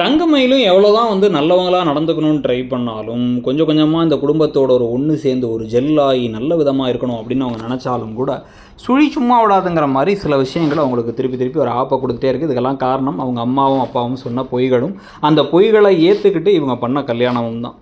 தங்கமயிலும் எவ்வளோ தான் வந்து நல்லவங்களாக நடந்துக்கணும்னு ட்ரை பண்ணாலும் கொஞ்சம் கொஞ்சமாக இந்த குடும்பத்தோட ஒரு ஒன்று சேர்ந்து ஒரு ஜெல்லாகி நல்ல விதமாக இருக்கணும் அப்படின்னு அவங்க நினச்சாலும் கூட சுழி சும்மா விடாதுங்கிற மாதிரி சில விஷயங்கள் அவங்களுக்கு திருப்பி திருப்பி ஒரு ஆப்பை கொடுத்துட்டே இருக்குது இதுக்கெல்லாம் காரணம் அவங்க அம்மாவும் அப்பாவும் சொன்ன பொய்களும் அந்த பொய்களை ஏற்றுக்கிட்டு இவங்க பண்ண கல்யாணமும் தான்.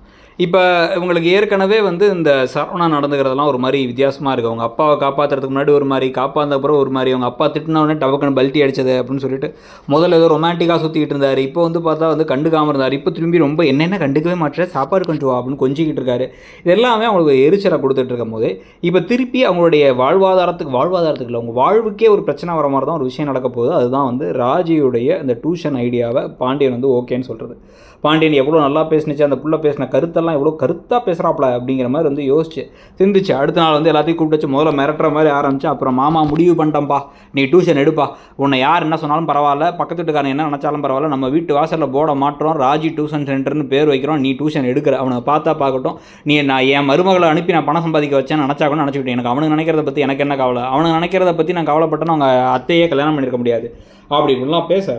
இப்போ இவங்களுக்கு ஏற்கனவே வந்து இந்த சரவணா நடந்துக்கிறதெல்லாம் ஒரு மாதிரி வித்தியாசமாக இருக்குது அவங்க அப்பாவை காப்பாற்றுறதுக்கு முன்னாடி ஒரு மாதிரி காப்பாந்த அப்புறம் ஒரு மாதிரி. அவங்க அப்பா திட்டினவொடனே டபக்குன்னு பல்ட்டி அடிச்சது அப்படின்னு சொல்லிட்டு முதல்ல ஏதோ ரொமான்டிக்காக சுற்றிக்கிட்டு இருந்தார். இப்போ வந்து பார்த்தா வந்து கண்டுக்காமல் இருந்தார். இப்போ திரும்பி ரொம்ப என்னென்ன கண்டுக்கவே மாட்டேன் சாப்பாடு கொண்டு வா அப்படின்னு கொஞ்சிக்கிட்டு இருக்காரு. இது எல்லாமே அவங்களுக்கு எரிச்சலை கொடுத்துட்டு இருக்கும் போது இப்போ திருப்பி அவங்களுடைய வாழ்வாதாரத்துக்கு வாழ்வாதாரத்துக்கு இல்லை அவங்க வாழ்வுக்கே ஒரு பிரச்சனை வர மாதிரி தான் ஒரு விஷயம் நடக்க போகுது. அதுதான் வந்து ராஜியுடைய இந்த டியூஷன் ஐடியாவை பாண்டியன் வந்து ஓகேன்னு சொல்கிறது பாண்டியன் எவ்வளோ நல்லா பேசினுச்சு அந்த புள்ள பேசின கருத்தெல்லாம் எவ்வளோ கருத்தாக பேசுகிறாப்புல அப்படிங்கிற மாதிரி வந்து யோசிச்சு சிந்திச்சு. அடுத்த நாள் வந்து எல்லாத்தையும் கூப்பிட்டு வச்சு முதல்ல மிரட்டுற மாதிரி ஆரம்பிச்சு அப்புறம் மாமா முடிவு பண்ணிட்டேன்ப்பா. நீ டியூஷன் எடுப்பா. உன்னை யார் என்ன சொன்னாலும் பரவாயில்ல. பக்கத்து வீட்டுக்காரன் என்ன நினச்சாலும் பரவாயில்ல. நம்ம வீட்டு வாசலில் போட மாட்டுறோம். ராஜி டியூஷன் சென்டர்னு பேர் வைக்கிறோம். நீ டியூஷன் எடுக்கிற. அவனை பார்த்தா பார்க்கட்டும். நீ நான் என் மருமகளை அனுப்பி நான் பணம் சம்பாதிக்க வச்சேன் நினச்சா கூட நினச்சிக்கிட்டேன் எனக்கு அவனுக்கு நினைக்கிறத பற்றி எனக்கு என்ன கவலை? அவனுக்கு நினைக்கிறத பற்றி நான் கவலைப்பட்டேன்னு அவங்க அத்தையே கல்யாணம் பண்ணியிருக்க முடியாது. அப்படி இப்படிலாம் பேச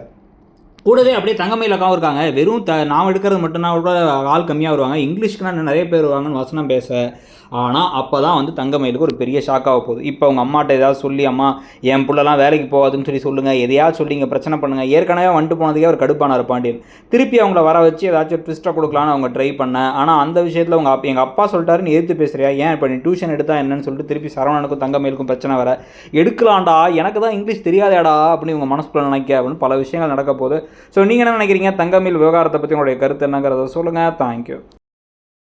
கூடவே அப்படியே தங்கமயில் அக்காவும் இருக்காங்க. வெறும் த நாம் எடுக்கிறது மட்டும்தான் கூட ஆள் கம்மியாக வருவாங்க. இங்கிலீஷ்க்குனா இன்னும் நிறைய பேர் வருவாங்கன்னு வசனம் பேச ஆனால் அப்போ தான் வந்து தங்கமயிலுக்கு ஒரு பெரிய ஷாக்காக போகுது. இப்போ அவங்க அம்மாட்ட ஏதாவது சொல்லி அம்மா என் பிள்ளைலாம் வேலைக்கு போகாதுன்னு சொல்லி சொல்லுங்கள் எதையாவது சொல்லிங்க பிரச்சனை பண்ணுங்கள் ஏற்கனவே வந்துட்டு போனதுக்கே ஒரு கடுப்பானார் பாண்டியன். திருப்பி அவங்கள வர வச்சு ஏதாச்சும் ட்விஸ்ட்டாக கொடுக்கலான்னு அவங்க ட்ரை பண்ணேன். ஆனால் அந்த விஷயத்தில் அவங்க அப்பா எங்கள் அப்பா சொல்லிட்டாரு நீ பேசுகிறியா ஏன் இப்போ நீ டியூஷன் எடுத்தா என்னன்னு சொல்லிட்டு திருப்பி சரவணனுக்கும் தங்கமயிலுக்கும் பிரச்சனை வர எடுக்கலாம்டா. எனக்கு தான் இங்கிலீஷ் தெரியாதேடா. அப்படின்னு உங்கள் மனசுக்குள்ள நினைக்க அப்படின்னு பல விஷயங்கள் நடக்க போகுது. ஸோ நீங்கள் என்ன நினைக்கிறீங்க? தங்கமயில் விவகாரத்தை பற்றி உங்களுடைய கருத்து என்னங்கிறத சொல்லுங்கள் தேங்க்யூ